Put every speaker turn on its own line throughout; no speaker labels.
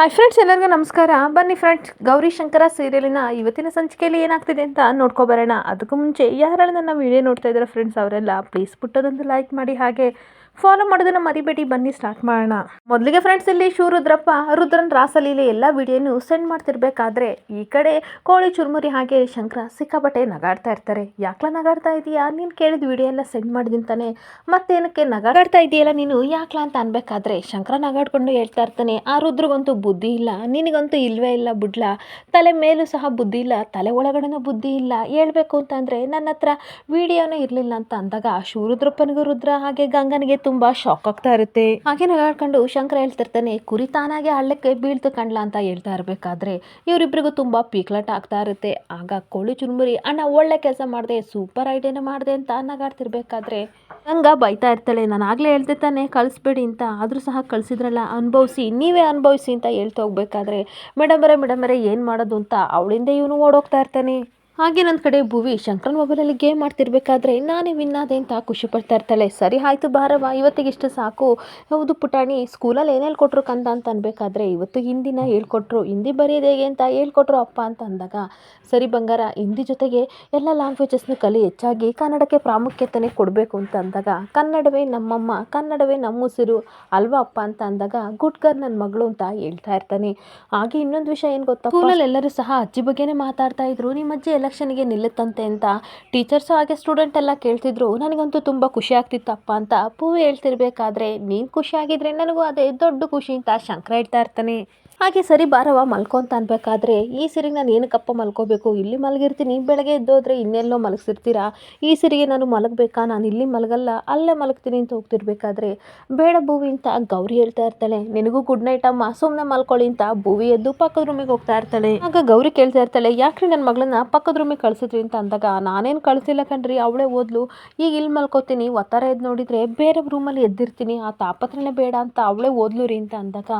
Hi friends ಎಲ್ಲರಿಗೂ ನಮಸ್ಕಾರ. ಬನ್ನಿ ಫ್ರೆಂಡ್ಸ್ ಗೌರಿ ಶಂಕರ ಸೀರಿಯಲಿನ ಇವತ್ತಿನ ಸಂಚಿಕೆಯಲ್ಲಿ ಏನಾಗ್ತಿದೆ ಅಂತ ನೋಡ್ಕೊಬರೋಣ ಅದಕ್ಕೂ ಮುಂಚೆ ಯಾರೆಲ್ಲ ನನ್ನ ವಿಡಿಯೋ ನೋಡ್ತಾ ಇದ್ದಾರೆ ಫ್ರೆಂಡ್ಸ್ ಅವರೆಲ್ಲ ಪ್ಲೀಸ್ ಪುಟ್ಟದೊಂದು ಲೈಕ್ ಮಾಡಿ. ಹಾಗೆ ಫಾಲೋ ಮಾಡೋದನ್ನು ಮರಿಬೇಡಿ, ಬನ್ನಿ ಸ್ಟಾರ್ಟ್ ಮಾಡೋಣ. ಮೊದಲಿಗೆ ಫ್ರೆಂಡ್ಸ್ ಇಲ್ಲಿ ಶಿವರುದ್ರಪ್ಪ ರುದ್ರನ್ ರಾಸಲೀಲೆ ಎಲ್ಲ ವಿಡಿಯೋನು ಸೆಂಡ್ ಮಾಡ್ತಿರ್ಬೇಕಾದ್ರೆ ಈ ಕಡೆ ಕೋಳಿ, ಚುರುಮುರಿ ಹಾಗೆ ಶಂಕರ, ಸಿಕ್ಕಾಪಟ್ಟೆ ನಗಾಡ್ತಾ ಇರ್ತಾರೆ. ಯಾಕ್ಲ ನಗಾಡ್ತಾ ಇದೀಯಾ? ನೀನು ಕೇಳಿದ ವಿಡಿಯೋ ಎಲ್ಲ ಸೆಂಡ್ ಮಾಡಿದೀನಿ ತಾನೆ. ಮತ್ತೇನಕ್ಕೆ ನಗಾಡ್ತಾ ಇದೆಯಲ್ಲ ನೀನು? ಯಾಕ್ಲ ಅಂತ ಅನ್ಬೇಕಾದ್ರೆ ಶಂಕರ ನಗಾಡ್ಕೊಂಡು ಹೇಳ್ತಾ ಇರ್ತಾನೆ. ಆ ರುದ್ರಗಂತೂ ಬುದ್ಧಿ ಇಲ್ಲ, ನಿನಗಂತೂ ಇಲ್ವೇ ಇಲ್ಲ ಬುಡ್ಲ. ತಲೆ ಮೇಲೂ ಸಹ ಬುದ್ಧಿ ಇಲ್ಲ, ತಲೆ ಒಳಗಡೆನೂ ಬುದ್ಧಿ ಇಲ್ಲ. ಹೇಳ್ಬೇಕು ಅಂತಂದರೆ ನನ್ನ ಹತ್ರ ವಿಡಿಯೋನೇ ಇರಲಿಲ್ಲ ಅಂತ ಅಂದಾಗ ಶಿವರುದ್ರಪ್ಪನಿಗೂ ರುದ್ರ ಹಾಗೆ ಗಂಗನಿಗೆ ತುಂಬ ಶಾಕ್ ಆಗ್ತಾ ಇರುತ್ತೆ. ಹಾಗೆ ನಗಾಡ್ಕೊಂಡು ಶಂಕರ ಹೇಳ್ತಿರ್ತಾನೆ ಕುರಿ ತಾನಾಗೆ ಹಳ್ಳಕ್ಕೆ ಬೀಳ್ತು ಕಂಡ್ಲ ಅಂತ ಹೇಳ್ತಾ ಇರಬೇಕಾದ್ರೆ ಇವರಿಬ್ಬರಿಗೂ ತುಂಬಾ ಪೀಕ್ಲಾಟ ಆಗ್ತಾ ಇರುತ್ತೆ. ಆಗ ಕೋಳಿ ಚುರುಮುರಿ, ಅಣ್ಣ, ಒಳ್ಳೆ ಕೆಲಸ ಮಾಡಿದೆ ಸೂಪರ್ ಐಡಿಯಾನ ಮಾಡಿದೆ ಅಂತ ನಗಾಡ್ತಿರ್ಬೇಕಾದ್ರೆ ಹಂಗ ಬೈತಾ ಇರ್ತಾಳೆ. ನಾನು ಆಗ್ಲೇ ಹೇಳ್ತಿರ್ತಾನೆ ಕಳಿಸ್ಬೇಡಿ ಅಂತ. ಆದರೂ ಸಹ ಕಳಿಸಿದ್ರಲ್ಲ, ಅನುಭವಿಸಿ, ನೀವೇ ಅನುಭವಿಸಿ ಅಂತ ಹೇಳ್ತಾ ಹೋಗ್ಬೇಕಾದ್ರೆ ಮೇಡಮರೇ ಮೇಡಮರೇ ಏನು ಮಾಡೋದು? ಅಂತ ಅವಳಿಂದ ಇವನು ಓಡೋಗ್ತಾ ಇರ್ತಾನೆ. ಹಾಗೆ ನನ್ನ ಕಡೆ ಭುವಿ ಶಂಕರನ್ ಮೊಬೈಲಲ್ಲಿ ಗೇಮ್ ಮಾಡ್ತಿರ್ಬೇಕಾದ್ರೆ ನಾನೇ ವಿನ್ ಆದೆ ಅಂತ ಖುಷಿ ಪಡ್ತಾ ಇರ್ತಾಳೆ. ಸರಿ ಆಯಿತು ಬಾರವ ಇವತ್ತಿಗೆ ಇಷ್ಟು ಸಾಕು. ಹೌದು ಪುಟಾಣಿ ಸ್ಕೂಲಲ್ಲಿ ಏನು ಹೇಳ್ಕೊಟ್ರು ಕಂದ ಅಂತ ಅನ್ಬೇಕಾದ್ರೆ ಇವತ್ತು ಹಿಂದಿನ ಹೇಳ್ಕೊಟ್ರು. ಹಿಂದಿ ಬರೆಯೋದು ಹೇಗೆ ಅಂತ ಹೇಳ್ಕೊಟ್ರು ಅಪ್ಪ ಅಂತ ಅಂದಾಗ, ಸರಿ ಬಂಗಾರ, ಹಿಂದಿ ಜೊತೆಗೆ ಎಲ್ಲ ಲ್ಯಾಂಗ್ವೇಜಸ್ನ ಕಲಿ, ಹೆಚ್ಚಾಗಿ ಕನ್ನಡಕ್ಕೆ ಪ್ರಾಮುಖ್ಯತೆನೇ ಕೊಡಬೇಕು ಅಂತ ಅಂದಾಗ, ಕನ್ನಡವೇ ನಮ್ಮಮ್ಮ, ಕನ್ನಡವೇ ನಮ್ಮ ಉಸಿರು ಅಲ್ವಾ ಅಪ್ಪ ಅಂತ ಅಂದಾಗ ಗುಡ್ಕರ್ ನನ್ನ ಮಗಳು ಅಂತ ಹೇಳ್ತಾ ಇರ್ತಾನೆ. ಹಾಗೆ ಇನ್ನೊಂದು ವಿಷಯ ಏನು ಗೊತ್ತಾ ಸ್ಕೂಲಲ್ಲಿ ಎಲ್ಲರೂ ಸಹ ಅಜ್ಜಿ ಬಗ್ಗೆನೇ ಮಾತಾಡ್ತಾ ಇದ್ರು. ನಿಮ್ಮ ಅಜ್ಜಿ ಎಲೆಕ್ಷನ್ಗೆ ನಿಲ್ಲುತ್ತಂತೆ ಅಂತ ಟೀಚರ್ಸು ಹಾಗೆ ಸ್ಟೂಡೆಂಟ್ ಎಲ್ಲ ಕೇಳ್ತಿದ್ರು. ನನಗಂತೂ ತುಂಬ ಖುಷಿ ಆಗ್ತಿತ್ತಪ್ಪ ಅಂತ ಪೂವಿ ಹೇಳ್ತಿರ್ಬೇಕಾದ್ರೆ, ನೀನು ಖುಷಿ ಆಗಿದ್ರೆ ನನಗೂ ಅದೇ ದೊಡ್ಡ ಖುಷಿ ಅಂತ ಶಂಕರ ಹೇಳ್ತಾ ಇರ್ತಾನೆ. ಹಾಗೆ ಸರಿ ಬಾರವ ಮಲ್ಕೊ ಅಂತ ಅನ್ಬೇಕಾದ್ರೆ ಈ ಸಿರಿಗೆ ನಾನು ಏನಕ್ಕಪ್ಪ ಮಲ್ಕೋಬೇಕು? ಇಲ್ಲಿ ಮಲಗಿರ್ತೀನಿ ಬೆಳಗ್ಗೆ ಎದ್ದೋದ್ರೆ ಇನ್ನೆಲ್ಲೋ ಮಲಗಿಸಿರ್ತೀರಾ? ಈ ಸಿರಿಗೆ ನಾನು ಮಲಗಬೇಕಾ? ನಾನು ಇಲ್ಲಿ ಮಲಗಲ್ಲ, ಅಲ್ಲೇ ಮಲಗ್ತೀನಿ ಅಂತ ಹೋಗ್ತಿರ್ಬೇಕಾದ್ರೆ ಬೇಡ ಭೂವಿ ಅಂತ ಗೌರಿ ಹೇಳ್ತಾ ಇರ್ತಾಳೆ. ನಿನಗೂ ಗುಡ್ ನೈಟ್ ಅಮ್ಮ ಸುಮ್ಮನೆ ಮಲ್ಕೊಳ್ಳಿ ಅಂತ ಭೂವಿ ಎದ್ದು ಪಕ್ಕದ ರೂಮಿಗೆ ಹೋಗ್ತಾ ಇರ್ತಾಳೆ. ಆಗ ಗೌರಿ ಕೇಳ್ತಾ ಇರ್ತಾಳೆ, ಯಾಕ್ರಿ ನನ್ನ ಮಗಳನ್ನ ಪಕ್ಕದ ರೂಮಿಗೆ ಕಳಿಸಿದ್ರಿ? ಅಂತ ಅಂದಾಗ, ನಾನೇನು ಕಳಿಸಿಲ್ಲ ಕಣ್ರಿ, ಅವಳೇ ಓದ್ಲು. ಈಗ ಇಲ್ಲಿ ಮಲ್ಕೋತೀನಿ, ಒತ್ತಾರ ಎದ್ದು ನೋಡಿದರೆ ಬೇರೆ ರೂಮಲ್ಲಿ ಎದ್ದಿರ್ತೀನಿ. ಆ ತಾಪತ್ರನೇ ಬೇಡ ಅಂತ ಅವಳೇ ಓದ್ಲು ರೀ, ಅಂತ ಅಂದಾಗ,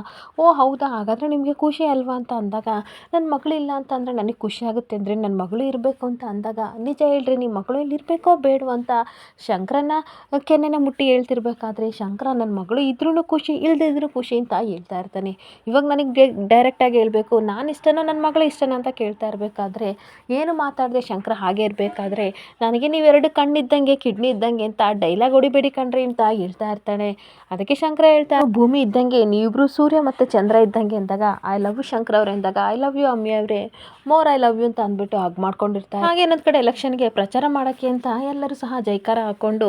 ಓ ಹೌದಾ, ಹಾಗಾದರೆ ನಿಮಗೆ ಖುಷಿ ಅಲ್ವಾ ಅಂತ ಅಂದಾಗ, ನನ್ನ ಮಗಳಿಲ್ಲ ಅಂತ ಅಂದರೆ ನನಗೆ ಖುಷಿ ಆಗುತ್ತೆ ಅಂದರೆ ನನ್ನ ಮಗಳು ಇರಬೇಕು ಅಂತ ಅಂದಾಗ, ನಿಜ ಹೇಳ್ರಿ ನಿಮ್ಮ ಮಗಳು ಇಲ್ಲಿ ಇರಬೇಕೋ ಬೇಡವೋ ಅಂತ ಶಂಕರನ ಕೆನ್ನೆನ ಮುಟ್ಟಿ ಹೇಳ್ತಿರ್ಬೇಕಾದ್ರೆ, ಶಂಕರ, ನನ್ನ ಮಗಳು ಇದ್ರೂ ಖುಷಿ ಇಲ್ಲದೇ ಇದ್ರೂ ಖುಷಿ ಅಂತ ಹೇಳ್ತಾ ಇರ್ತಾನೆ. ಇವಾಗ ನನಗೆ ಡೈರೆಕ್ಟಾಗಿ ಹೇಳಬೇಕು, ನಾನು ಇಷ್ಟನೋ ನನ್ನ ಮಗಳು ಇಷ್ಟನೋ ಅಂತ ಕೇಳ್ತಾ ಇರಬೇಕಾದ್ರೆ, ಏನು ಮಾತಾಡಿದೆ ಶಂಕರ ಹಾಗೆ ಇರಬೇಕಾದ್ರೆ, ನನಗೆ ನೀವೆರಡು ಕಣ್ಣಿದ್ದಂಗೆ, ಕಿಡ್ನಿ ಇದ್ದಂಗೆ ಅಂತ ಡೈಲಾಗ್ ಹೊಡಿಬೇಡಿ ಕಣ್ರಿ ಅಂತ ಹೇಳ್ತಾ ಇರ್ತಾನೆ ಅದಕ್ಕೆ ಶಂಕರ ಹೇಳ್ತಾ, ಭೂಮಿ ಇದ್ದಂಗೆ, ನೀವಿಬ್ರು ಸೂರ್ಯ ಮತ್ತು ಚಂದ್ರ ಇದ್ದಂಗೆ ಅಂದಾಗ ಐ ಲವ್ ಯು ಶಂಕರ್ ಅವ್ರೆ ಅಂದಾಗ ಐ ಲವ್ ಯು ಅಮ್ಮಿ ಅವರೇ ಮೋರ್ ಐ ಲವ್ ಯು ಅಂತ ಅಂದ್ಬಿಟ್ಟು ಹಾಗೆ ಮಾಡ್ಕೊಂಡಿರ್ತಾರೆ. ಹಾಗೆ ಇನ್ನೊಂದು ಕಡೆ ಎಲೆಕ್ಷನ್ಗೆ ಪ್ರಚಾರ ಮಾಡೋಕ್ಕೆ ಅಂತ ಎಲ್ಲರೂ ಸಹ ಜೈಕಾರ ಹಾಕ್ಕೊಂಡು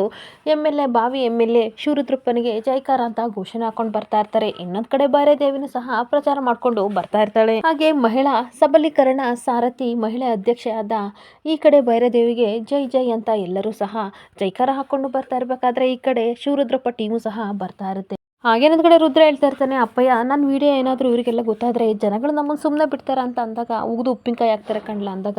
ಎಂ ಎಲ್ ಎ, ಬಾವಿ ಎಂ ಎಲ್ ಎ ಶಿವರುದ್ರಪ್ಪನಿಗೆ ಜೈಕಾರ ಅಂತ ಘೋಷಣೆ ಹಾಕೊಂಡು ಬರ್ತಾ ಇರ್ತಾರೆ. ಇನ್ನೊಂದು ಕಡೆ ಬಾರೆ ದೇವಿನೂ ಸಹ ಪ್ರಚಾರ ಮಾಡಿಕೊಂಡು ಬರ್ತಾ ಇರ್ತಾಳೆ. ಹಾಗೆ ಮಹಿಳಾ ಸಬಲೀಕರಣ ಸಾರಥಿ ಮಹಿಳೆ ಅಧ್ಯಕ್ಷೆಯಾದ ಈ ಕಡೆ ಭೈರದೇವಿಗೆ ಜೈ ಜೈ ಅಂತ ಎಲ್ಲರೂ ಸಹ ಜೈಕಾರ ಹಾಕೊಂಡು ಬರ್ತಾ ಇರಬೇಕಾದ್ರೆ ಈ ಕಡೆ ಶಿವರುದ್ರಪ್ಪ ಟೀಮು ಸಹ ಬರ್ತಾ ಇರುತ್ತೆ. ಹಾಗೇನೊಂದು ಕಡೆ ರುದ್ರ ಹೇಳ್ತಾ ಇರ್ತಾನೆ, ಅಪ್ಪಯ್ಯ ನನ್ನ ವಿಡಿಯೋ ಏನಾದರೂ ಇವರಿಗೆಲ್ಲ ಗೊತ್ತಾದರೆ ಜನಗಳು ನಮ್ಮನ್ನು ಸುಮ್ಮನೆ ಬಿಡ್ತಾರ ಅಂತ ಅಂದಾಗ, ಉಗಿದು ಉಪ್ಪಿನಕಾಯಿ ಹಾಕ್ತಾರೆ ಕಣ್ಲ ಅಂದಾಗ,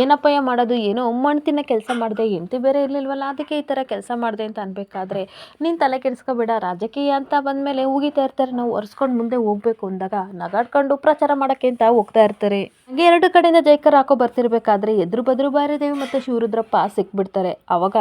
ಏನಪ್ಪಯ್ಯ ಮಾಡೋದು, ಏನೋ ಮಣ್ಣು ತಿನ್ನೋ ಕೆಲಸ ಮಾಡಿದೆ ಎಂತಿ ಬೇರೆ ಇರಲಿಲ್ವಲ್ಲ, ಅದಕ್ಕೆ ಈ ಥರ ಕೆಲಸ ಮಾಡಿದೆ ಅಂತ ಅನ್ಬೇಕಾದ್ರೆ, ನೀನು ತಲೆ ಕೆಡಿಸ್ಕೊಬೇಡ, ರಾಜಕೀಯ ಅಂತ ಬಂದಮೇಲೆ ಉಗಿತಾ ಇರ್ತಾರೆ, ನಾವು ಒರೆಸ್ಕೊಂಡು ಮುಂದೆ ಹೋಗ್ಬೇಕು ಅಂದಾಗ, ನಗಾಡ್ಕೊಂಡು ಪ್ರಚಾರ ಮಾಡೋಕ್ಕೆ ಅಂತ ಹೋಗ್ತಾ ಇರ್ತಾರೆ. ಹಾಗೆ ಎರಡು ಕಡೆಯಿಂದ ಜೈಕರ್ ಹಾಕೋ ಬರ್ತಿರ್ಬೇಕಾದ್ರೆ, ಎದುರು ಬದ್ರು ಬಾರಿದೇವಿ ಮತ್ತು ಶಿವರುದ್ರಪ್ಪ ಸಿಕ್ಬಿಡ್ತಾರೆ. ಅವಾಗ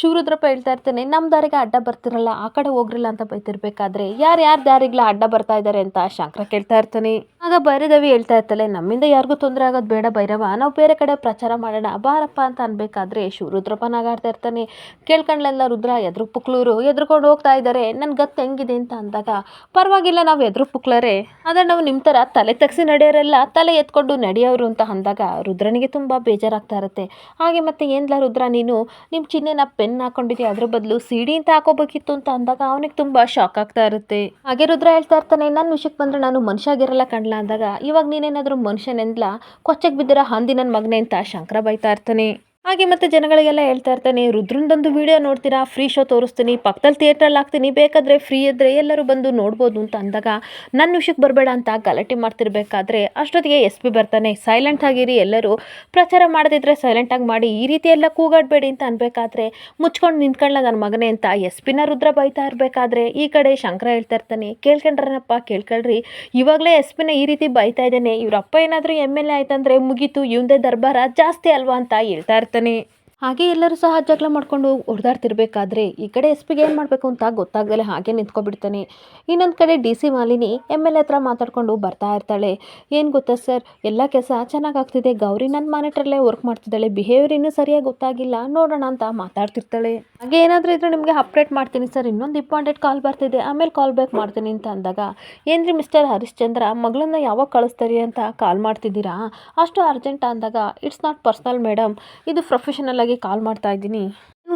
ಶಿವರುದ್ರಪ್ಪ ಹೇಳ್ತಾ ಇರ್ತಾನೆ ನಮ್ಮ ದಾರಿಗೆ ಅಡ್ಡ ಬರ್ತಿರಲ್ಲ, ಆ ಕಡೆ ಹೋಗ್ರಲ್ಲ ಅಂತ ಬೈತಿರ್ಬೇಕಾದ್ರೆ ಯಾರು ಯಾರ ದಾರಿಗಳ ಅಡ್ಡ ಬರ್ತಾ ಇದ್ದಾರೆ ಅಂತ ಶಂಕರ ಕೇಳ್ತಾ ಇರ್ತಾನೆ. ಆಗ ಭೈರದೇವಿ ಹೇಳ್ತಾ ಇರ್ತಾಳೆ, ನಮ್ಮಿಂದ ಯಾರಿಗೂ ತೊಂದರೆ ಆಗೋದು ಬೇಡ ಭೈರವ, ನಾವು ಬೇರೆ ಕಡೆ ಪ್ರಚಾರ ಮಾಡೋಣ, ಬಾರಪ್ಪ ಅಂತ ಅನ್ಬೇಕಾದ್ರೆ ಶಿವರುದ್ರಪ್ಪ ನಗಾಡ್ತಾ ಇರ್ತಾನೆ. ಕೇಳ್ಕೊಂಡ್ಲೆಲ್ಲ ರುದ್ರ ಎದ್ರು ಪುಕ್ಳೂರು ಎದ್ರುಕೊಂಡು ಹೋಗ್ತಾ ಇದ್ದಾರೆ ನನ್ನ ಗತ್ತು ಹೆಂಗಿದೆ ಅಂತ ಅಂದಾಗ, ಪರವಾಗಿಲ್ಲ, ನಾವು ಎದ್ರು ಪುಕ್ಳರೆ, ಆದರೆ ನಾವು ನಿಮ್ಮ ಥರ ತಲೆ ತಗ್ಸಿ ನಡೆಯೋರೆಲ್ಲ ತಲೆ ಎತ್ಕೊಂಡು ನಡೆಯೋರು ಅಂತ ಅಂದಾಗ ರುದ್ರನಿಗೆ ತುಂಬ ಬೇಜಾರಾಗ್ತಾ ಇರುತ್ತೆ. ಹಾಗೆ ಮತ್ತೆ ಏನ್ಲ ರುದ್ರ ನೀನು ನಿಮ್ಮ ಚಿಹ್ನೆನ ಪೆನ್ ಹಾಕೊಂಡಿದ್ದೆ ಅದ್ರ ಬದಲು ಸಿಡಿ ಅಂತ ಹಾಕೋಬೇಕಿತ್ತು ಅಂತ ಅಂದಾಗ ಅವನಿಗೆ ತುಂಬ ಶಾಕ್ ಆಗ್ತಾ ಇರುತ್ತೆ. ಹಾಗೆ ರುದ್ರ ಹೇಳ್ತಾ ಇರ್ತಾನೆ ನನ್ನ ವಿಷಯಕ್ಕೆ ಬಂದರೆ ನಾನು ಮನುಷ್ಯ ಆಗಿರಲ್ಲ ಕಣ್ಲ ಅಂದಾಗ ಇವಾಗ ನೀನೇನಾದರೂ ಮನುಷ್ಯನೆಂದ್ಲ ಕೊಚ್ಚಕ್ಕೆ ಬಿದ್ದಿರೋ ಹಂದಿ ನನ್ನ ಮಗನೇ ಅಂತ ಶಂಕರ ಬೈತಾ ಇರ್ತಾನೆ. ಹಾಗೆ ಮತ್ತೆ ಜನಗಳಿಗೆಲ್ಲ ಹೇಳ್ತಾ ಇರ್ತಾನೆ ರುದ್ರಂದೊಂದು ವಿಡಿಯೋ ನೋಡ್ತೀರಾ? ಫ್ರೀ ಶೋ ತೋರಿಸ್ತೀನಿ. ಪಕ್ಕದಲ್ಲಿ ಥಿಯೇಟ್ರಲ್ಲಿ ಹಾಕ್ತೀನಿ. ಬೇಕಾದರೆ ಫ್ರೀ ಇದ್ದರೆ ಎಲ್ಲರೂ ಬಂದು ನೋಡ್ಬೋದು ಅಂತ ಅಂದಾಗ ನನ್ನ ವಿಷಯಕ್ಕೆ ಬರಬೇಡ ಅಂತ ಗಲಾಟೆ ಮಾಡ್ತಿರ್ಬೇಕಾದ್ರೆ ಅಷ್ಟೊತ್ತಿಗೆ ಎಸ್ ಪಿ ಬರ್ತಾನೆ. ಸೈಲೆಂಟ್ ಆಗಿರಿ ಎಲ್ಲರೂ. ಪ್ರಚಾರ ಮಾಡದಿದ್ರೆ ಸೈಲೆಂಟಾಗಿ ಮಾಡಿ. ಈ ರೀತಿ ಎಲ್ಲ ಕೂಗಾಡಬೇಡಿ ಅಂತ ಅನ್ಬೇಕಾದ್ರೆ, ಮುಚ್ಕೊಂಡು ನಿಂತ್ಕೊಳ್ಳ ನನ್ನ ಮಗನೇ ಅಂತ ಎಸ್ ಪಿನ ರುದ್ರ ಬೈತಾ ಇರಬೇಕಾದ್ರೆ, ಈ ಕಡೆ ಶಂಕರ ಹೇಳ್ತಾ ಇರ್ತಾನೆ. ಕೇಳ್ಕೊಂಡ್ರನಪ್ಪ, ಕೇಳ್ಕೊಳ್ರಿ. ಇವಾಗಲೇ ಎಸ್ ಪಿನ ಈ ರೀತಿ ಬೈತಾ ಇದ್ದಾನೆ. ಇವ್ರ ಏನಾದರೂ ಎಂ ಎಲ್ ಎ ಆಯ್ತಂದ್ರೆ ಮುಗೀತು. ಇವಂದೇ ದರ್ಬಾರ ಜಾಸ್ತಿ ಅಲ್ವಾ ಅಂತ ಹೇಳ್ತಾ ಇರ್ತಾನೆ ಹಾಗೆ ಎಲ್ಲರೂ ಸಹ ಜಗಳ ಮಾಡ್ಕೊಂಡು ಹೊಡೆದಾಡ್ತಿರ್ಬೇಕಾದ್ರೆ ಈ ಕಡೆ ಎಸ್ ಪಿಗೆ ಏನು ಮಾಡಬೇಕು ಅಂತ ಗೊತ್ತಾಗ್ದಲೆ ಹಾಗೆ ನಿಂತ್ಕೊಬಿಡ್ತಾನೆ. ಇನ್ನೊಂದು ಕಡೆ D C Malini M L A ಹತ್ರ ಮಾತಾಡ್ಕೊಂಡು ಬರ್ತಾ ಇರ್ತಾಳೆ. ಏನು ಗೊತ್ತಾ ಸರ್ ಎಲ್ಲ ಕೆಲಸ ಚೆನ್ನಾಗಿ ಆಗ್ತಿದೆ ಗೌರಿ ನನ್ನ ಮಾನಿಟ್ರಲ್ಲೇ ವರ್ಕ್ ಮಾಡ್ತಿದ್ದಾಳೆ. ಬಿಹೇವಿಯರ್ ಇನ್ನೂ ಸರಿಯಾಗಿ ಗೊತ್ತಾಗಿಲ್ಲ. ನೋಡೋಣ ಅಂತ ಮಾತಾಡ್ತಿರ್ತಾಳೆ. ಹಾಗೆ ಏನಾದರೂ ಇದ್ರೆ ನಿಮಗೆ ಅಪ್ಡೇಟ್ ಮಾಡ್ತೀನಿ ಸರ್ ಇನ್ನೊಂದು ಇಂಪಾರ್ಟೆಂಟ್ ಕಾಲ್ ಬರ್ತಿದೆ. ಆಮೇಲೆ ಕಾಲ್ ಬ್ಯಾಕ್ ಮಾಡ್ತೀನಿ ಅಂತ ಅಂದಾಗ ಏನ್ರಿ ಮಿಸ್ಟರ್ ಹರಿಶ್ಚಂದ್ರ? ಮಗಳನ್ನ ಯಾವಾಗ ಕಳಿಸ್ತಾರೆ ಅಂತ ಕಾಲ್ ಮಾಡ್ತಿದ್ದೀರಾ? ಅಷ್ಟು ಅರ್ಜೆಂಟ್ ಅಂದಾಗ ಇಟ್ಸ್ ನಾಟ್ ಪರ್ಸ್ನಲ್ ಮೇಡಮ್ ಇದು ಪ್ರೊಫೆಷನಲ್ ಆಗಿ ಕಾಲ್ ಮಾಡ್ತಾ ಇದ್ದೀನಿ.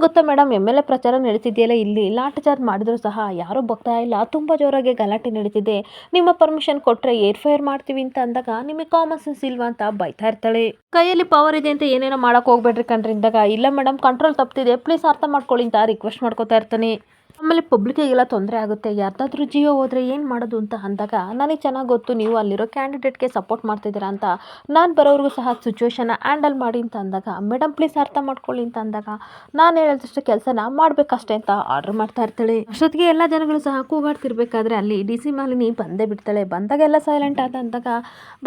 ಗೊತ್ತಾ ಮೇಡಮ್ ಎಂ ಎಲ್ ಎ ಪ್ರಚಾರ ನಡೀತಿದೆಯಲ್ಲ ಇಲ್ಲಿ. ಲಾಠಚಾರ್ಜ್ ಮಾಡಿದ್ರು ಸಹ ಯಾರೂ ಬಗ್ತಾ ಇಲ್ಲ. ತುಂಬ ಜೋರಾಗಿ ಗಲಾಟೆ ನಡೀತಿದೆ. ನಿಮ್ಮ ಪರ್ಮಿಷನ್ ಕೊಟ್ಟರೆ ಏರ್ ಫೈರ್ ಮಾಡ್ತೀವಿ ಅಂತ ಅಂದಾಗ ನಿಮಗೆ ಕಾಮನ್ ಸೆನ್ಸ್ ಇಲ್ವಾ ಅಂತ ಬೈತಾ ಇರ್ತಾಳೆ. ಕೈಯಲ್ಲಿ ಪವರ್ ಇದೆ ಅಂತ ಏನೇನೋ ಮಾಡೋಕೆ ಹೋಗ್ಬೇಡ್ರಿ ಕಣ್ರಿ ಅಂದಾಗ. ಇಲ್ಲ ಮೇಡಮ್ ಕಂಟ್ರೋಲ್ ತಪ್ಪಿದೆ ಪ್ಲೀಸ್ ಅರ್ಥ ಮಾಡ್ಕೊಳ್ಳಿ ಅಂತ ರಿಕ್ವೆಸ್ಟ್ ಮಾಡ್ಕೋತಾ ಇರ್ತಾನೆ. ಆಮೇಲೆ ಪಬ್ಲಿಕ್ಕಿಗೆಲ್ಲ ತೊಂದರೆ ಆಗುತ್ತೆ. ಯಾರ್ದಾದ್ರೂ ಜಿಯೋ ಹೋದರೆ ಏನು ಮಾಡೋದು ಅಂತ ಅಂದಾಗ, ನನಗೆ ಚೆನ್ನಾಗಿ ಗೊತ್ತು, ನೀವು ಅಲ್ಲಿರೋ ಕ್ಯಾಂಡಿಡೇಟ್ಗೆ ಸಪೋರ್ಟ್ ಮಾಡ್ತಿದ್ದೀರಾ ಅಂತ. ನಾನು ಬರೋರಿಗೂ ಸಹ ಸಿಚುವೇಶನ್ನ ಹ್ಯಾಂಡಲ್ ಮಾಡಿ ಅಂತ ಅಂದಾಗ ಮೇಡಮ್ ಪ್ಲೀಸ್ ಅರ್ಥ ಮಾಡ್ಕೊಳ್ಳಿ ಅಂತ ಅಂದಾಗ, ನಾನು ಹೇಳಿದಷ್ಟು ಕೆಲಸನ ಮಾಡಬೇಕಷ್ಟೇ ಅಂತ ಆರ್ಡರ್ ಮಾಡ್ತಾ ಇರ್ತಾಳೆ. ಅಷ್ಟೊತ್ತಿಗೆ ಎಲ್ಲ ಜನಗಳು ಸಹ ಕೂಗಾಡ್ತಿರ್ಬೇಕಾದ್ರೆ ಅಲ್ಲಿ ಡಿ ಸಿ ಮಾಲಿನಿ ಬಂದೇ ಬಿಡ್ತಾಳೆ. ಬಂದಾಗ ಎಲ್ಲ ಸೈಲೆಂಟ್ ಆದ ಅಂದಾಗ,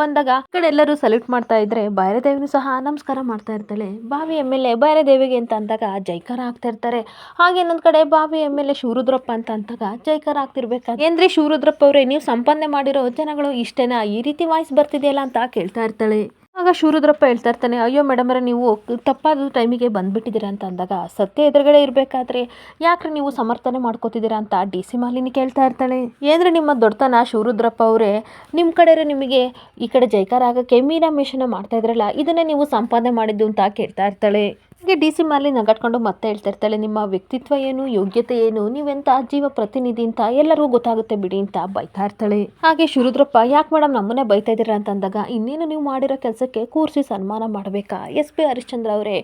ಬಂದಾಗ ಕಡೆ ಎಲ್ಲರೂ ಸಲ್ಯೂಟ್ ಮಾಡ್ತಾ ಇದ್ರೆ ಬೈರೆ ದೇವಿನೂ ಸಹ ನಮಸ್ಕಾರ ಮಾಡ್ತಾ ಇರ್ತಾಳೆ. ಬಾವಿ ಎಂ ಎಲ್ ಎ ಬೈರೆ ದೇವಿಗೆ ಅಂತ ಅಂದಾಗ ಜೈಕಾರ ಆಗ್ತಾ ಇರ್ತಾರೆ. ಹಾಗೆ ಇನ್ನೊಂದು ಕಡೆ ಬಾವಿ ಎಂ ಎಲ್ ಎ ಶಿವರುದ್ರಪ್ಪ ಅಂತ ಅಂತಾಗ ಜೈಕಾರ ಆಗ್ತಿರ್ಬೇಕು. ಏನ್ರಿ ಶಿವರುದ್ರಪ್ಪ ಅವರೇ, ನೀವು ಸಂಪಾದನೆ ಮಾಡಿರೋ ಜನಗಳು ಇಷ್ಟೇನಾ? ಈ ರೀತಿ ವಾಯ್ಸ್ ಬರ್ತಿದೆಯಲ್ಲ ಅಂತ ಕೇಳ್ತಾ ಇರ್ತಾಳೆ. ಆಗ ಶಿವರುದ್ರಪ್ಪ ಹೇಳ್ತಾ ಇರ್ತಾನೆ, ಅಯ್ಯೋ ಮೇಡಮರ ನೀವು ತಪ್ಪಾದ ಟೈಮಿಗೆ ಬಂದ್ಬಿಟ್ಟಿದ್ದೀರಾ ಅಂತ ಅಂದಾಗ ಸತ್ಯ ಎದುರುಗಡೆ ಇರಬೇಕಾದ್ರೆ ಯಾಕ್ರಿ ನೀವು ಸಮರ್ಥನೆ ಮಾಡ್ಕೋತಿದ್ದೀರಾ ಅಂತ ಡಿ ಸಿ ಮಾಲಿನಿ ಕೇಳ್ತಾ ಇರ್ತಾಳೆ. ಏನ್ರಿ ನಿಮ್ಮ ದೊಡ್ಡತನ ಶಿವರುದ್ರಪ್ಪ ಅವರೇ ನಿಮ್ಮ ಕಡೆ ನಿಮಗೆ ಈ ಕಡೆ ಜೈಕಾರ ಆಗಕ್ಕೆ ಮಿಷನ್ ಮಾಡ್ತಾ ಇದ್ರಲ್ಲ, ಇದನ್ನೇ ನೀವು ಸಂಪಾದನೆ ಮಾಡಿದ್ದು ಅಂತ ಕೇಳ್ತಾ ಇರ್ತಾಳೆ. ಹಾಗೆ ಡಿ ಸಿ ಮಾಲಿ ನಗಾಡ್ಕೊಂಡು ಮತ್ತೆ ಹೇಳ್ತಾ ಇರ್ತಾಳೆ, ನಿಮ್ಮ ವ್ಯಕ್ತಿತ್ವ ಏನು, ಯೋಗ್ಯತೆ ಏನು, ನೀವೆಂತ ಜೀವ ಪ್ರತಿನಿಧಿ ಅಂತ ಎಲ್ಲರಿಗೂ ಗೊತ್ತಾಗುತ್ತೆ ಬಿಡಿ ಅಂತ ಬೈತಾ ಇರ್ತಾಳೆ. ಹಾಗೆ ಶುರುದ್ರಪ್ಪ, ಯಾಕೆ ಮೇಡಮ್ ನಮ್ಮನ್ನೇ ಬೈತಾ ಇದ್ದೀರಾ? ಅಂತ ಅಂದಾಗ, ಇನ್ನೇನು ನೀವು ಮಾಡಿರೋ ಕೆಲಸಕ್ಕೆ ಕೂರಿಸಿ ಸನ್ಮಾನ ಮಾಡಬೇಕಾ? ಎಸ್ ಪಿ ಹರಿಶ್ಚಂದ್ರ ಅವರೇ,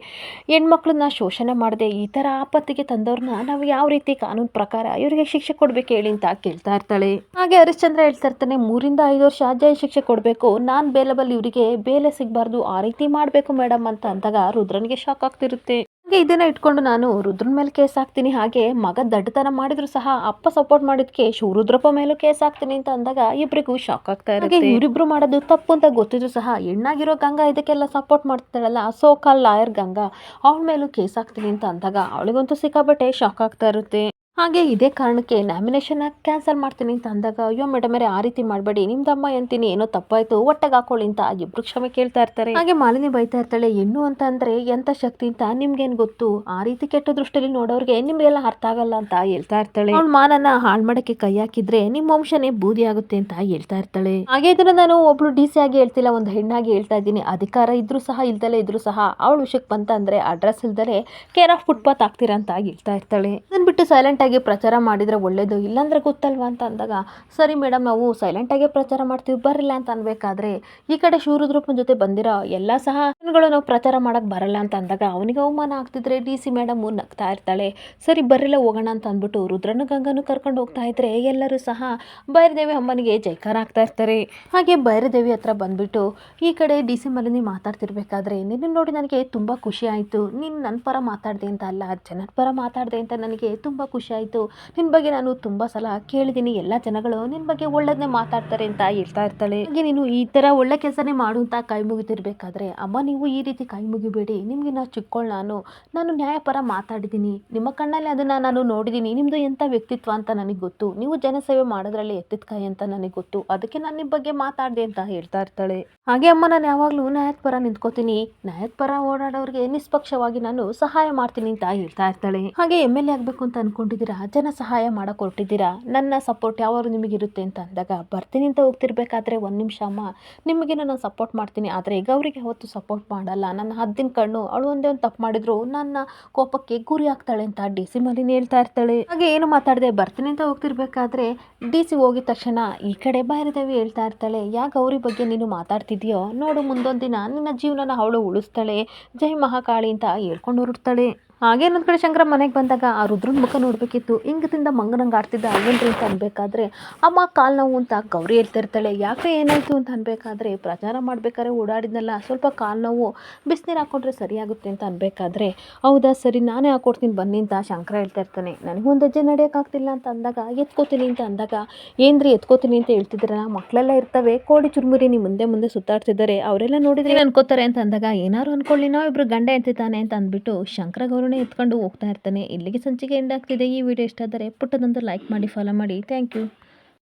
ಹೆಣ್ಮಕ್ಳನ್ನ ಶೋಷಣೆ ಮಾಡದೆ, ಈ ಥರ ಆಪತ್ತಿಗೆ ತಂದವ್ರನ್ನ ನಾವು ಯಾವ ರೀತಿ ಕಾನೂನು ಪ್ರಕಾರ ಇವರಿಗೆ ಶಿಕ್ಷೆ ಕೊಡ್ಬೇಕು ಹೇಳಿ ಅಂತ ಕೇಳ್ತಾ ಇರ್ತಾಳೆ. ಹಾಗೆ ಹರಿಶ್ಚಂದ್ರ ಹೇಳ್ತಾ ಇರ್ತಾನೆ, ಮೂರಿಂದ ಐದು ವರ್ಷ ಅಜ್ಜಾಯ ಶಿಕ್ಷೆ ಕೊಡಬೇಕು, ನಾನು ಬೇಲಬಲ್ ಇವರಿಗೆ ಬೇಲೆ ಸಿಗಬಾರ್ದು, ಆ ರೀತಿ ಮಾಡಬೇಕು ಮೇಡಮ್ ಅಂತ ಅಂದಾಗ ರುದ್ರನಿಗೆ ಶಾಕ್ ಆಗ್ತಿರುತ್ತೆ. ಹಾಗೆ ಇದನ್ನ ಇಟ್ಕೊಂಡು ನಾನು ರುದ್ರನ ಮೇಲೆ ಕೇಸ್ ಹಾಕ್ತೀನಿ. ಹಾಗೆ ಮಗ ದಡ್ಡತನ ಮಾಡಿದ್ರು ಸಹ ಅಪ್ಪ ಸಪೋರ್ಟ್ ಮಾಡಿದ್ಕೆ ಶಿವರುದ್ರಪ್ಪ ಮೇಲೂ ಕೇಸ್ ಹಾಕ್ತೀನಿ ಅಂತ ಅಂದಾಗ ಇಬ್ಬರಿಗೂ ಶಾಕ್ ಆಗ್ತಾ ಇರುತ್ತೆ. ಇವರಿಬ್ರು ಮಾಡೋದು ತಪ್ಪು ಅಂತ ಗೊತ್ತಿದ್ರು ಸಹ ಹೆಣ್ಣಾಗಿರೋ ಗಂಗಾ ಇದಕ್ಕೆಲ್ಲ ಸಪೋರ್ಟ್ ಮಾಡ್ತಾಳಲ್ಲ ಸೋ ಕಾಲ್ ಲಾಯರ್ ಗಂಗಾ ಅವಳ ಮೇಲೂ ಕೇಸ್ ಹಾಕ್ತೀನಿ ಅಂತ ಅಂದಾಗ ಅವಳಿಗಂತೂ ಸಿಕ್ಕಾಪಟ್ಟೆ ಶಾಕ್ ಆಗ್ತಾ ಇರುತ್ತೆ. ಹಾಗೆ ಇದೇ ಕಾರಣಕ್ಕೆ ನಾಮಿನೇಷನ್ನ ಕ್ಯಾನ್ಸಲ್ ಮಾಡ್ತೀನಿ ಅಂತ ಅಂದಾಗ, ಅಯ್ಯೋ ಮೇಡಮರೇ ಆ ರೀತಿ ಮಾಡಬೇಡಿ. ನಿಮ್ದಮ್ಮ ಅಂತೀನಿ. ಏನೋ ತಪ್ಪಾಯ್ತು. ಒಟ್ಟಿಗೆ ಹಾಕೊಳ್ಳಿ ಅಂತ ಇಬ್ರು ಕ್ಷಮೆ ಕೇಳ್ತಾ ಇರ್ತಾರೆ. ಹಾಗೆ ಮಾಲಿನಿ ಬೈತಾ ಇರ್ತಾಳೆ ಹೆಣ್ಣು ಅಂತ ಅಂದ್ರೆ ಎಂತ ಶಕ್ತಿ ಅಂತ ನಿಮ್ಗೇನ್ ಗೊತ್ತು? ಆ ರೀತಿ ಕೆಟ್ಟ ದೃಷ್ಟಿಯಲ್ಲಿ ನೋಡೋರಿಗೆ ನಿಮಗೆಲ್ಲ ಅರ್ಥ ಆಗಲ್ಲ ಅಂತ ಹೇಳ್ತಾ ಇರ್ತಾಳೆ. ಅವ್ಳ ಮಾನನ ಹಾಳ್ ಮಾಡಕ್ಕೆ ಕೈ ಹಾಕಿದ್ರೆ ನಿಮ್ಮ ವಂಶನೇ ಬೂದಿ ಆಗುತ್ತೆ ಅಂತ ಹೇಳ್ತಾ ಇರ್ತಾಳೆ. ಹಾಗೆ ಇದನ್ನ ನಾನು ಒಬ್ಳು ಡಿ ಸಿ ಆಗಿ ಹೇಳ್ತಿಲ್ಲ, ಒಂದು ಹೆಣ್ಣಾಗಿ ಹೇಳ್ತಾ ಇದ್ದೀನಿ. ಅಧಿಕಾರ ಇದ್ರೂ ಸಹ, ಇಲ್ದಲೇ ಇದ್ರೂ ಸಹ, ಅವಳ ವಿಷಯಕ್ಕೆ ಬಂತ ಅಂದ್ರೆ ಅಡ್ರೆಸ್ ಇಲ್ದಲೆ ಕೇರ್ ಆಫ್ ಫುಟ್ಪಾತ್ ಆಗ್ತೀರಾ ಅಂತ ಹೇಳ್ತಾ ಇರ್ತಾಳೆ. ಅದನ್ನ ಬಿಟ್ಟು ಸೈಲೆಂಟ್ ಆಗಿ ಪ್ರಚಾರ ಮಾಡಿದರೆ ಒಳ್ಳೆಯದು ಇಲ್ಲಾಂದರೆ ಗೊತ್ತಲ್ವಾ ಅಂತ ಅಂದಾಗ, ಸರಿ ಮೇಡಮ್ ನಾವು ಸೈಲೆಂಟ್ ಆಗಿ ಪ್ರಚಾರ ಮಾಡ್ತೀವಿ ಬರಲ್ಲ ಅಂತ ಅನ್ಬೇಕಾದ್ರೆ ಈ ಕಡೆ ಶಿವರುದ್ರಪ್ಪನ ಜೊತೆ ಬಂದಿರೋ ಎಲ್ಲ ಸಹ ನಾವು ಪ್ರಚಾರ ಮಾಡೋಕ್ಕೆ ಬರಲ್ಲ ಅಂತ ಅಂದಾಗ ಅವನಿಗೆ ಅವಮಾನ ಆಗ್ತಿದ್ರೆ ಡಿ ಸಿ ಮೇಡಮ್ ನಗ್ತಾ ಇರ್ತಾಳೆ. ಸರಿ, ಬರಲಿಲ್ಲ ಹೋಗೋಣ ಅಂತ ಅಂದ್ಬಿಟ್ಟು ರುದ್ರನ ಗಂಗನು ಕರ್ಕೊಂಡು ಹೋಗ್ತಾ ಇದ್ರೆ ಎಲ್ಲರೂ ಸಹ ಬೈರದೇವಿ ಅಮ್ಮನಿಗೆ ಜೈಕಾರ ಆಗ್ತಾ ಇರ್ತಾರೆ. ಹಾಗೆ ಬೈರದೇವಿ ಹತ್ರ ಬಂದ್ಬಿಟ್ಟು ಈ ಕಡೆ ಡಿ ಸಿ ಮಲಿನಿ ಮಾತಾಡ್ತಿರ್ಬೇಕಾದ್ರೆ ನಿನ್ನ ನೋಡಿ ನನಗೆ ತುಂಬ ಖುಷಿ ಆಯಿತು. ನೀನು ನನ್ನ ಪರ ಮಾತಾಡಿದೆ ಅಂತ ಅಲ್ಲ, ಜನರ ಪರ ಮಾತಾಡಿದೆ ಅಂತ ನನಗೆ ತುಂಬ ಖುಷಿ ಆಯಿತು. ನಿನ್ನ ಬಗ್ಗೆ ನಾನು ತುಂಬ ಸಲ ಕೇಳಿದ್ದೀನಿ ಎಲ್ಲ ಜನಗಳು ನಿನ್ನ ಬಗ್ಗೆ ಒಳ್ಳೇದನ್ನೇ ಮಾತಾಡ್ತಾರೆ ಅಂತ ಹೇಳ್ತಾ ಇರ್ತಾಳೆ. ಹಾಗೆ ನೀನು ಈ ಥರ ಒಳ್ಳೆ ಕೆಲಸನೇ ಮಾಡು ಅಂತ ಕೈ ಮುಗಿತಿರ್ಬೇಕಾದ್ರೆ ಅಮ್ಮ ನೀವು ಈ ರೀತಿ ಕೈ ಮುಗಿಬೇಡಿ. ನಿಮಗೆ ನಾ ಚಿಕ್ಕೋಳು ನಾನು. ನಾನು ನ್ಯಾಯಪರ ಮಾತಾಡಿದ್ದೀನಿ ನಿಮ್ಮ ಕಣ್ಣಲ್ಲಿ ಅದನ್ನು ನಾನು ನೋಡಿದ್ದೀನಿ ನಿಮ್ಮದು ಎಂಥ ವ್ಯಕ್ತಿತ್ವ ಅಂತ ನನಗೆ ಗೊತ್ತು. ನೀವು ಜನಸೇವೆ ಮಾಡೋದ್ರಲ್ಲಿ ಎತ್ತಿದ ಕೈ ಅಂತ ನನಗೆ ಗೊತ್ತು. ಅದಕ್ಕೆ ನಾನು ನಿಮ್ಮ ಬಗ್ಗೆ ಮಾತಾಡಿದೆ ಅಂತ ಹೇಳ್ತಾ ಇರ್ತಾಳೆ. ಹಾಗೆ ಅಮ್ಮ, ನಾನು ಯಾವಾಗಲೂ ನ್ಯಾಯದ ಪರ ನಿಂತ್ಕೋತೀನಿ. ನ್ಯಾಯದ ಪರ ಓಡಾಡೋರಿಗೆ ನಿಷ್ಪಕ್ಷವಾಗಿ ನಾನು ಸಹಾಯ ಮಾಡ್ತೀನಿ ಅಂತ ಹೇಳ್ತಾ ಇರ್ತಾಳೆ. ಹಾಗೆ ಎಂ ಎಲ್ ಎ ಆಗಬೇಕು ಅಂತ ಅನ್ಕೊಂಡಿದ್ದೀರಾ ಜನ ಸಹಾಯ ಮಾಡೋಕೆ ನನ್ನ ಸಪೋರ್ಟ್ ಯಾವಾಗ ನಿಮಗಿರುತ್ತೆ ಅಂತ ಅಂದಾಗ ಬರ್ತೀನಿ ಅಂತ ಹೋಗ್ತಿರ್ಬೇಕಾದ್ರೆ ಒಂದು ನಿಮಿಷ ಅಮ್ಮ. ನಿಮಗೆ ನಾನು ಸಪೋರ್ಟ್ ಮಾಡ್ತೀನಿ, ಆದರೆ ಈಗ ಅವರಿಗೆ ಯಾವತ್ತೂ ಸಪೋರ್ಟ್ ಮಾಡಲ್ಲ. ನನ್ನ ಹದ್ದಿನ ಕಣ್ಣು ಅವಳು ಒಂದೇ ಒಂದು ತಪ್ಪು ಮಾಡಿದ್ರು, ನನ್ನ ಕೋಪಕ್ಕೆ ಗುರಿ ಆಗ್ತಾಳೆ ಅಂತ ಡಿ ಸಿ ಮಾಲಿನಿ ಹೇಳ್ತಾ ಇರ್ತಾಳೆ. ಹಾಗೆ ಏನು ಮಾತಾಡದೆ ಬರ್ತೀನಿ ಅಂತ ಹೋಗ್ತಿರ್ಬೇಕಾದ್ರೆ ಡಿ ಸಿ ಹೋಗಿದ ತಕ್ಷಣ ಈ ಕಡೆ ಬಾರಿದೇವಿ ಹೇಳ್ತಾ ಇರ್ತಾಳೆ, ಯಾಕೆ ಗೌರಿ ಬಗ್ಗೆ ನೀನು ಮಾತಾಡ್ತಿದ್ಯೋ? ನೋಡು ಮುಂದೊಂದು ದಿನ ನಿನ್ನ ಜೀವನನ ಅವಳು ಉಳಿಸ್ತಾಳೆ, ಜೈ ಮಹಾಕಾಳಿ ಅಂತ ಹೇಳ್ಕೊಂಡು ಹೊರಡ್ತಾಳೆ. ಹಾಗೆ ಇನ್ನೊಂದು ಕಡೆ ಶಂಕರ ಮನೆಗೆ ಬಂದಾಗ ಆ ರುದ್ರನ ಮುಖ ನೋಡಬೇಕಿತ್ತು. ಇಂಗದಿಂದ ಮಂಗನಂಗೆ ಆಡ್ತಿದ್ದ ಅಲ್ವೇನ್ರಿ ಅಂತ ಅನ್ಬೇಕಾದ್ರೆ, ಅಮ್ಮ, ಕಾಲು ನೋವು ಅಂತ ಗೌರಿ ಹೇಳ್ತಾ ಇರ್ತಾಳೆ. ಯಾಕೆ ಏನಾಯಿತು ಅಂತ ಅನ್ಬೇಕಾದ್ರೆ, ಪ್ರಚಾರ ಮಾಡ್ಬೇಕಾದ್ರೆ ಓಡಾಡಿದ್ನಲ್ಲ. ಸ್ವಲ್ಪ ಕಾಲು ನೋವು, ಬಿಸಿನೀರು ಹಾಕ್ಕೊಂಡ್ರೆ ಸರಿಯಾಗುತ್ತೆ ಅಂತ ಅನ್ಬೇಕಾದ್ರೆ, ಹೌದಾ, ಸರಿ, ನಾನೇ ಹಾಕ್ಕೊಡ್ತೀನಿ ಬನ್ನಿ ಅಂತ ಶಂಕರ ಹೇಳ್ತಾ ಇರ್ತಾನೆ. ನನಗೊಂದು ಅಜ್ಜೆ ನಡೆಯೋಕ್ಕಾಗ್ತಿಲ್ಲ ಅಂತ ಅಂದಾಗ, ಎತ್ಕೋತೀನಿ ಅಂತ ಅಂದಾಗ, ಏನ್ರಿ ಎತ್ಕೋತೀನಿ ಅಂತ ಹೇಳ್ತಿದ್ದೀರಲ್ಲ? ಮಕ್ಕಳೆಲ್ಲ ಇರ್ತವೆ. ಕೋಡಿ ಚುರುಮುರಿ ನಿಮ್ಮ ಮುಂದೆ ಮುಂದೆ ಸುತ್ತಾಡ್ತಿದ್ದಾರೆ. ಅವರೆಲ್ಲ ನೋಡಿದ್ರೆ ಅನ್ಕೋತಾರೆ? ಅಂತ ಅಂದಾಗ, ಏನಾರು ಅನ್ಕೊಳ್ಳಿ. ಇಬ್ರು ಗಂಡ ಎಂತಿದ್ದಾನೆ ಅಂತ ಅಂದ್ಬಿಟ್ಟು ಶಂಕರ ಗೌರವನೇ ಎತ್ಕೊಂಡು ಹೋಗ್ತಾ ಇರ್ತಾನೆ. ಇಲ್ಲಿಗೆ ಸಂಚಿಕೆ ಎಂಡ್ ಆಗ್ತಿದೆ. ಈ ವಿಡಿಯೋ ಇಷ್ಟ ಆದರೆ ಪುಟ್ಟದೊಂದು ಲೈಕ್ ಮಾಡಿ ಫಾಲೋ ಮಾಡಿ. Thank you